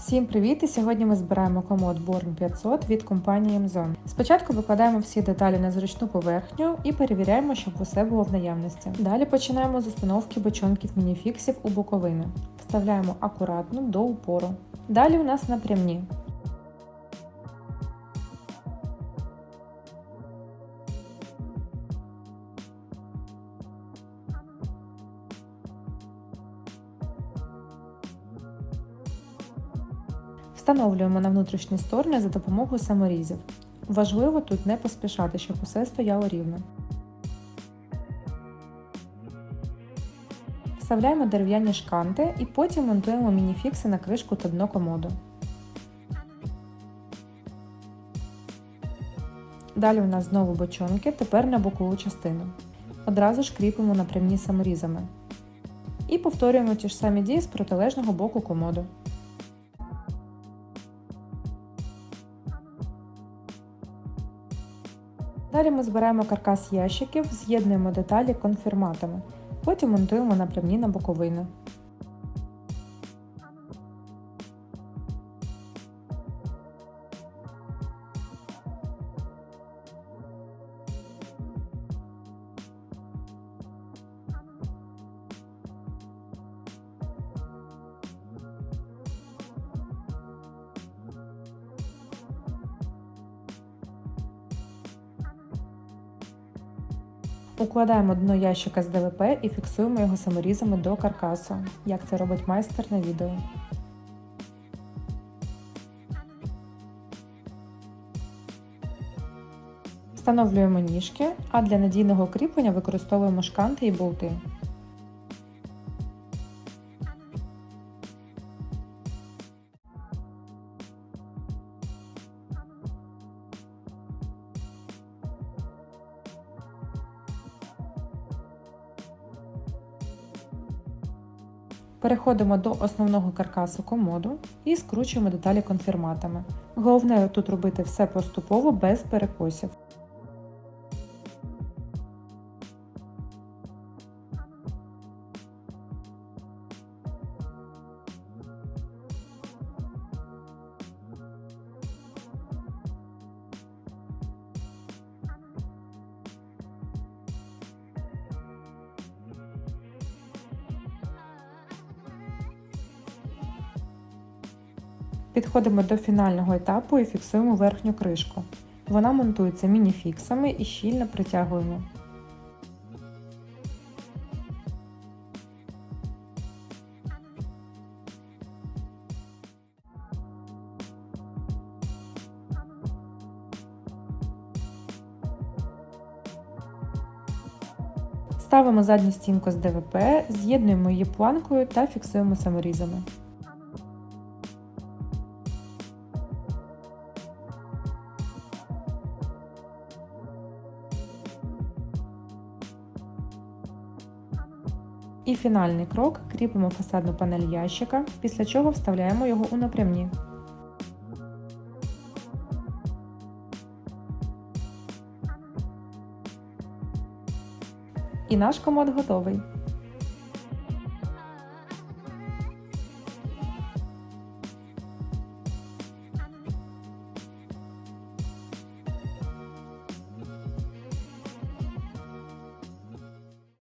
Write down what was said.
Всім привіт! І сьогодні ми збираємо комод Born 500 від компанії Amazon. Спочатку викладаємо всі деталі на зручну поверхню і перевіряємо, щоб усе було в наявності. Далі починаємо з установки бочонків мініфіксів у боковини. Вставляємо акуратно до упору. Далі у нас напрямні. Встановлюємо на внутрішні сторони за допомогою саморізів. Важливо тут не поспішати, щоб усе стояло рівно. Вставляємо дерев'яні шканти і потім монтуємо мініфікси на кришку та дно комоду. Далі у нас знову бочонки, тепер на бокову частину. Одразу ж кріпимо напрямні саморізами. І повторюємо ті ж самі дії з протилежного боку комоду. Далі ми збираємо каркас ящиків, з'єднуємо деталі конфірматами. Потім монтуємо напрямні на боковини. Укладаємо дно ящика з ДВП і фіксуємо його саморізами до каркасу, як це робить майстер на відео. Встановлюємо ніжки, а для надійного кріплення використовуємо шканти і болти. Переходимо до основного каркасу комоду і скручуємо деталі конфірматами. Головне тут робити все поступово без перекосів. Підходимо до фінального етапу і фіксуємо верхню кришку. Вона монтується мініфіксами і щільно притягуємо. Ставимо задню стінку з ДВП, з'єднуємо її планкою та фіксуємо саморізами. І фінальний крок кріпимо фасадну панель ящика, після чого вставляємо його у напрямні. І наш комод готовий.